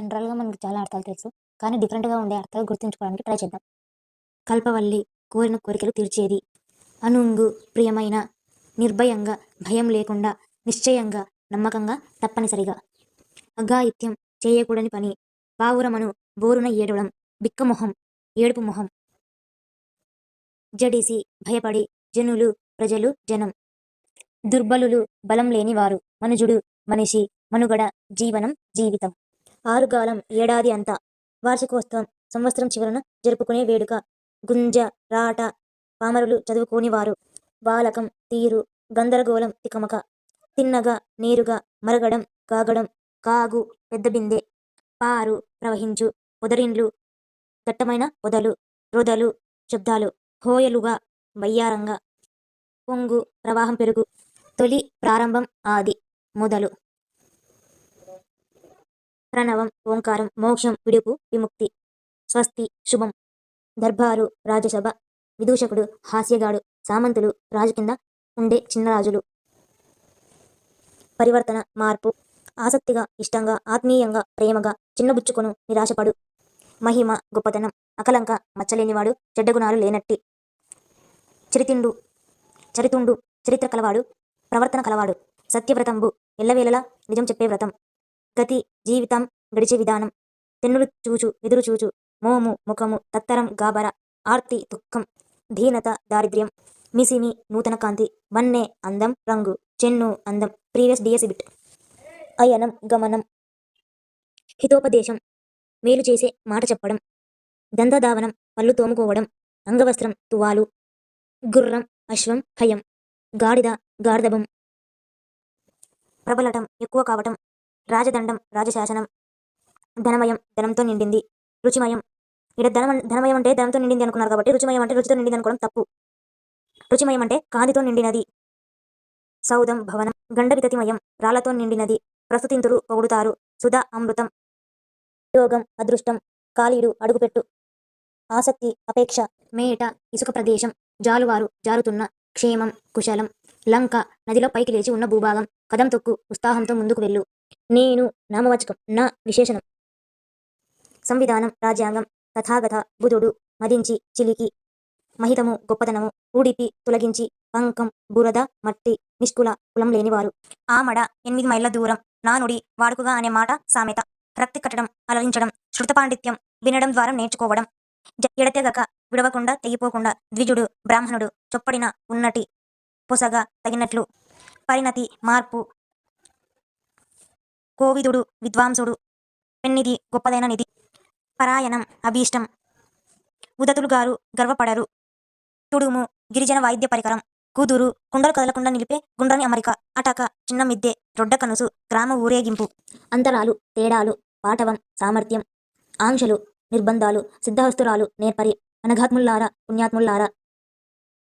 జనరల్‌గా మనకు చాలా అర్థాలు తెలుసు. కానీ డిఫరెంట్‌గా ఉండే అర్థాలు గుర్తుంచుకోవడానికి ట్రై చేద్దాం. కల్పవల్లి కోరిన కోరికలు తీర్చేది. అనుంగు ప్రియమైన నిర్భయంగా భయం లేకుండా నిశ్చయంగా నమ్మకంగా తప్పనిసరిగా. అఘాయిత్యం చేయకూడని పని. పావురమను బోరున ఏడవడం. బిక్కమొహం ఏడుపు మొహం. జడిసి భయపడి జనులు ప్రజలు జనం. దుర్బలులు బలం లేనివారు. మనుజుడు మనిషి మనుగడ జీవనం జీవితం. ఆరుగాలం ఏడాది అంతా. వార్షికోత్సవం సంవత్సరం చివరన జరుపుకునే వేడుక. గుంజ రాట పామరులు చదువుకోనివారు. బాలకం తీరు గందరగోళం తికమక. తిన్నగా నేరుగా మరగడం కాగడం కాగు పెద్ద బిందె. పారు ప్రవహించు పొదరిండ్లు దట్టమైన పొదలు రొదలు శబ్దాలు హోయలుగా వయ్యారంగా. పొంగు ప్రవాహం పెరుగు. తొలి ప్రారంభం ఆది మొదలు. ప్రణవం ఓంకారం మోక్షం విడుపు విముక్తి. స్వస్తి శుభం. దర్బారు రాజసభ విదూషకుడు హాస్యగాడు సామంతులు రాజు కింద ఉండే చిన్నరాజులు. పరివర్తన మార్పు. ఆసక్తిగా ఇష్టంగా ఆత్మీయంగా ప్రేమగా చిన్నబుచ్చుకొను నిరాశపడు. మహిమ గొప్పతనం అకలంక మచ్చలేనివాడు చెడ్డగుణాలు లేనట్టి. చరితిండు చరితుండు చరిత్ర కలవాడు ప్రవర్తన కలవాడు. సత్యవ్రతంబు ఎల్లవేళలా నిజం చెప్పే వ్రతం. గతి జీవితం గడిచే విధానం. తెన్నులు చూచు ఎదురుచూచు మోము ముఖము తత్తరం గాబర ఆర్తి దుఃఖం ధీనత దారిద్ర్యం మిసిమి నూతన కాంతి వన్నే అందం రంగు చెన్ను అందం ప్రీవియస్ డిఎస్ బిట్ అయనం గమనం హితోపదేశం మేలు చేసే మాట చెప్పడం దంతధావనం పళ్ళు తోముకోవడం అంగవస్త్రం తువాలు గుర్రం అశ్వం హయం గాడిద గార్ధబం ప్రబలటం ఎక్కువ కావటం రాజదండం రాజశాసనం. ధనమయం ధనంతో నిండింది. రుచిమయం. ఇక్కడ ధనం ధనమయం అంటే ధనంతో నిండింది అనుకున్నారు కాబట్టి రుచిమయం అంటే రుచితో నిండింది అనుకోవడం తప్పు. రుచిమయం అంటే కాంతితో నిండినది. సౌధం భవనం గండవితతిమయం రాళ్ళతో నిండినది. ప్రస్తుతింతురు పొగుడుతారు. సుధా అమృతం. యోగం అదృష్టం. కాళీడు అడుగుపెట్టు. ఆసక్తి అపేక్ష. మేట ఇసుక ప్రదేశం. జాలువారు జారుతున్న. క్షేమం కుశలం. లంక నదిలో పైకి లేచి ఉన్న భూభాగం. కదం తొక్కు ఉత్సాహంతో ముందుకు వెళ్ళు. నేను నామవాచకం నా విశేషణం. సంవిధానం రాజ్యాంగం తథాగత బుధుడు మదించి చిలికి మహితము గొప్పతనము ఊడిపి తొలగించి పంకం బురద మట్టి నిష్కుల కులం లేనివారు. ఆమడ ఎనిమిది మైళ్ళ దూరం నానుడి వాడుకగా అనే మాట సామెత. రక్తి కట్టడం అలరించడం శృత పాండిత్యం వినడం ద్వారా నేర్చుకోవడం. జ- ఎడతెగక విడవకుండా తెగిపోకుండా ద్విజుడు బ్రాహ్మణుడు చొప్పడిన ఉన్నటి పొసగా తగినట్లు. పరిణతి మార్పు కోవిదుడు విద్వాంసుడు. పెన్నిధి గొప్పదైన నిధి. పరాయణం అభీష్టం. ఉదతులు గారు గర్వపడరు. తుడుము గిరిజన వాయిద్య పరికరం. కూతురు కుండలు కదలకుండా నిలిపే గుండ్రని అమరిక. అటక చిన్న మిద్దె రొడ్డ కనుసు గ్రామ ఊరేగింపు. అంతరాలు తేడాలు పాటవం సామర్థ్యం. ఆంక్షలు నిర్బంధాలు సిద్ధహస్తురాలు నేర్పరి అనఘాత్ముల్లారా పుణ్యాత్ముల్లారా.